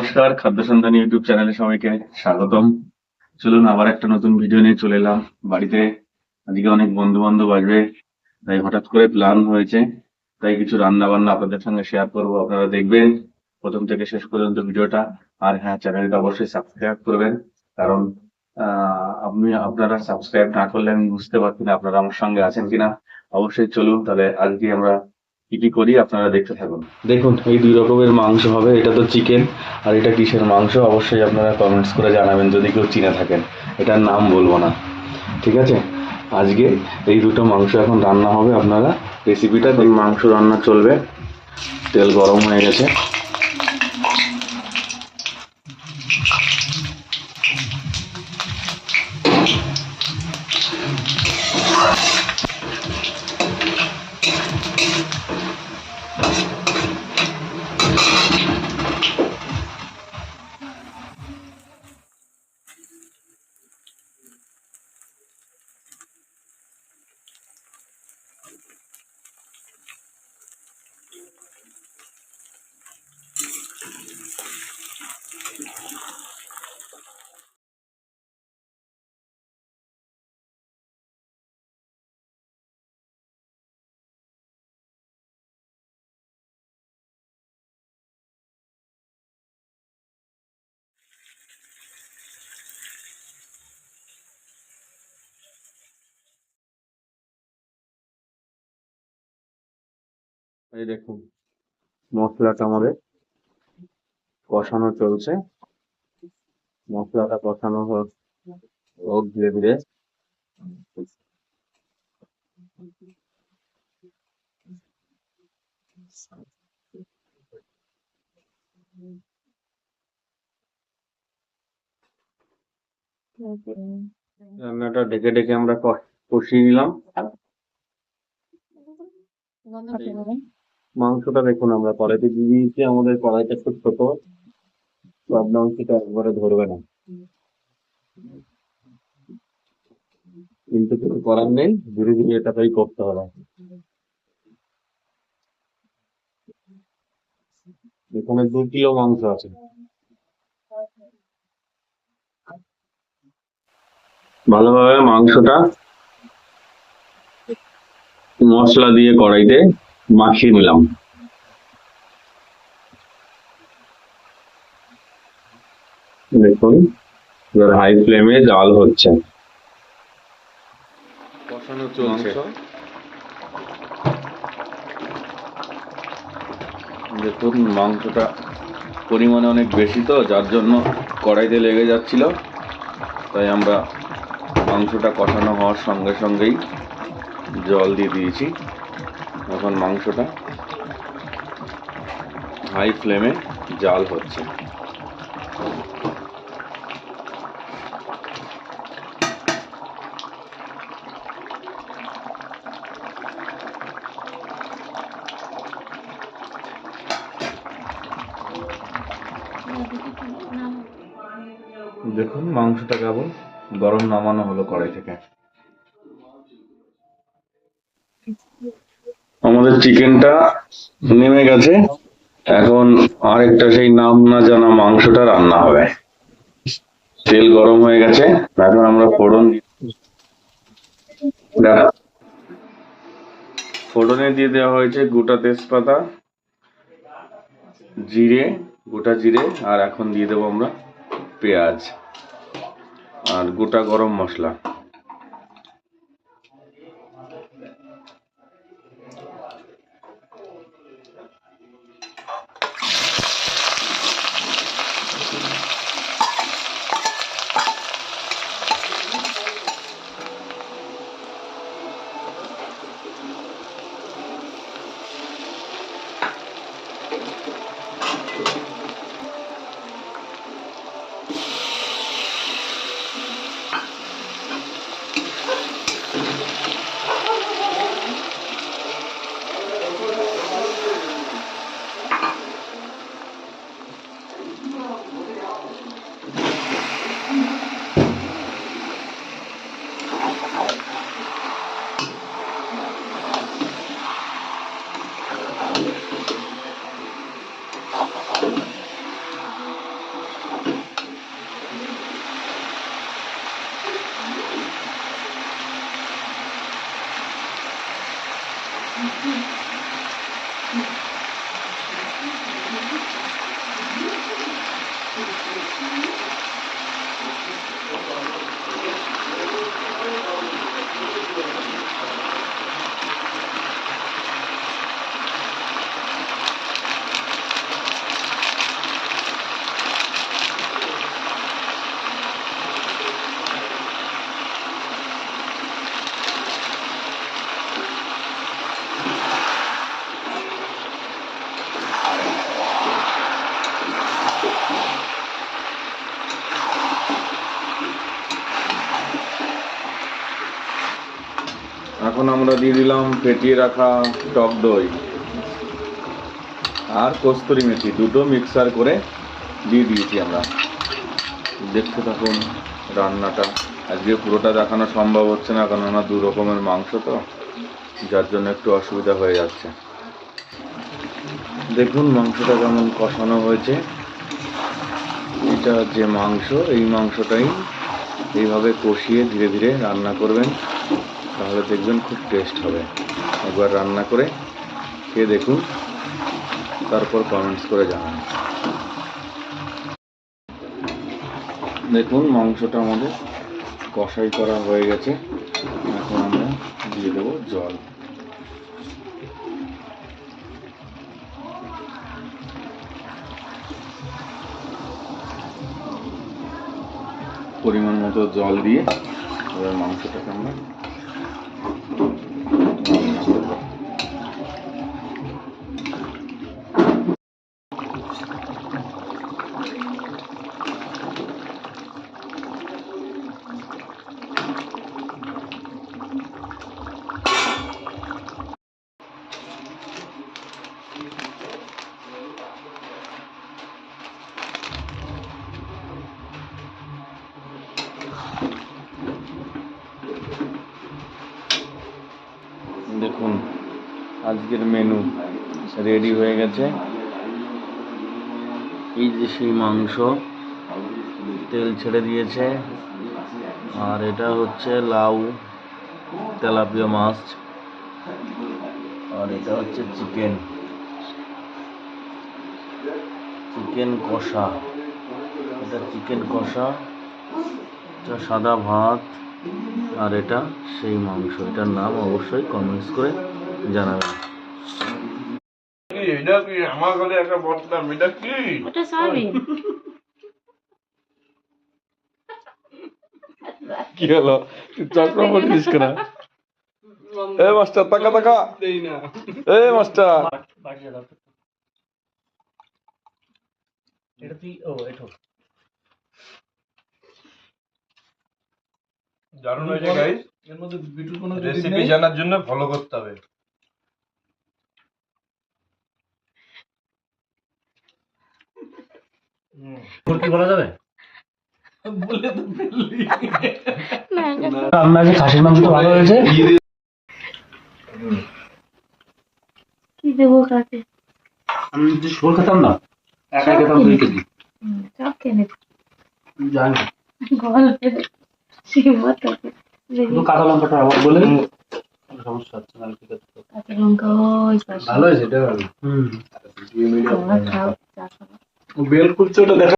নমস্কার খাদ্য সন্ধান ইউটিউব চ্যানেলে সবাইকে স্বাগতম। চলুন, আবার একটা নতুন ভিডিও নিয়ে চলে এলাম। বাড়িতে আজকে অনেক বন্ধু বান্ধব আসবে, তাই হঠাৎ করে প্ল্যান হয়েছে। তাই কিছু রান্না বান্না আপনাদের সঙ্গে শেয়ার করব। আপনারা দেখবেন, প্রথম থেকে শেষ পর্যন্ত ভিডিওটা আর হ্যাঁ চ্যানেলটা অবশ্যই সাবস্ক্রাইব করবেন। কারণ আপনি, আপনারা সাবস্ক্রাইব না করলে আমি বুঝতে পারছি না আপনারা আমার সঙ্গে আছেন কিনা। অবশ্যই চলুন, তাহলে আজকে আমরা কি কি করি আপনারা দেখতে থাকুন। দেখুন এই দুই রকমের মাংস হবে। এটা তো চিকেন আর এটা কিসের মাংস? অবশ্যই আপনারা কমেন্টস করে জানাবেন যদি কেউ চিনে থাকেন। এটার নাম বলব না। ঠিক আছে? আজকে এই দুটো মাংস এখন রান্না হবে। আপনারা রেসিপিটা মাংস রান্না চলবে। তেল গরম হয়ে গেছে। এই দেখুন মশলাটা আমাদের কষানো চলছে। মশলাটা কষানো হোক ধীরে ধীরে। রান্নাটা ঢেকে ঢেকে আমরা কষিয়ে নিলাম। মাংসটা দেখুন, আমরা কড়াইতে দিয়ে দিয়েছি, আমাদের কড়াইটা খুব ছোট। সব মাংসটা একবারে ধরবে না। কিন্তু কিছু করার নেই, ধীরে ধীরে এটাতেই করতে হবে। এখানে দু কিলো মাংস আছে। ভালোভাবে মাংসটা মশলা দিয়ে কড়াইতে মাখিয়ে নিলাম। দেখুন এবার হাই ফ্লেমে জাল হচ্ছে। চলছে। দেখুন মাংসটা পরিমাণে অনেক বেশি তো যার জন্য কড়াইতে লেগে যাচ্ছিল। তাই আমরা মাংসটা কষানো হওয়ার সঙ্গে সঙ্গেই জল দিয়ে দিয়েছি। এখন মাংসটা হাই ফ্লেমে জাল হচ্ছে। দেখুন মাংসটা কেবল গরম নামানো হলো কড়াই থেকে। আমাদের চিকেনটা নেমে গেছে। এখন আরেকটা সেই নাম না জানা মাংসটা রান্না হবে। তেল গরম হয়ে গেছে, এখন আমরা ফোড়ন ফোড়নে দিয়ে দেওয়া হয়েছে গোটা তেজপাতা, জিরে, গোটা জিরে, আর এখন দিয়ে দেবো আমরা পেঁয়াজ। আর গোটা গরম মশলা। Mm-hmm. এখন আমরা দিয়ে দিলাম ফেটিয়ে রাখা টক দই আর কস্তুরি মেথি। দুটো মিক্সার করে দিয়ে দিয়েছি আমরা। দেখতে থাকুন রান্নাটা। আজকে পুরোটা দেখানো সম্ভব হচ্ছে না কারণ দু রকমের মাংস তো, যার জন্য একটু অসুবিধা হয়ে যাচ্ছে। দেখুন মাংসটা কেমন কষানো হয়েছে। এটা যে মাংস, এই মাংসটাই এইভাবে কষিয়ে ধীরে ধীরে রান্না করবেন। তাহলে দেখবেন খুব টেস্ট হবে। একবার রান্না করে খেয়ে দেখুন, তারপর কমেন্টস করে জানান। দেখুন, মাংসটা আমাদের কষাই করা হয়ে গেছে। এখন আমরা দিয়ে দেবো জল। পরিমাণ মতো জল দিয়ে এবার মাংসটাকে আমরা দেখুন, আজকের মেনু রেডি হয়ে গেছে। এই যে সেই মাংস, তেল ছেড়ে দিয়েছে। আর এটা হচ্ছে লাউ, তেলাপিয়া মাছ। আর এটা হচ্ছে চিকেন চিকেন কষা। এটা চিকেন কষা সাদা ভাত। আর এটা সেই মাংস এটার নাম অবশ্যই কমেন্টস করে জানাবেন। এটা কি আমার ঘরে একটা বলতাম এটা কি? ওটা সয়াবিন। কি হলো? চক্র পড়িস কেন? এ মাস্টার টাকা টাকা দেই না এ মাস্টার। এটা তুই ও এঠো দারুণ হয়েছে গাইস এর মধ্যে বিটুর কোনো রেসিপি জানার জন্য ফলো করতে হবে। কি বলা যাবে? বলে তো ফেললি। রান্না আছে খাসির মাংস তো ভালো হয়েছে? কি দেবো কাকে? আমি যদি শোল খেতাম না একা খেতাম দুই কেজি। হুম, সব কিনে জানি। গল্পে শুধু কাঁচা লঙ্কাটা আবার বলে সমস্যা হচ্ছে না ঠিক আছে কাঁচা লঙ্কা ওই পাশে। ভালো আছে এটা ভালো। হুম। চা খাও বেল করছে ওটা দেখা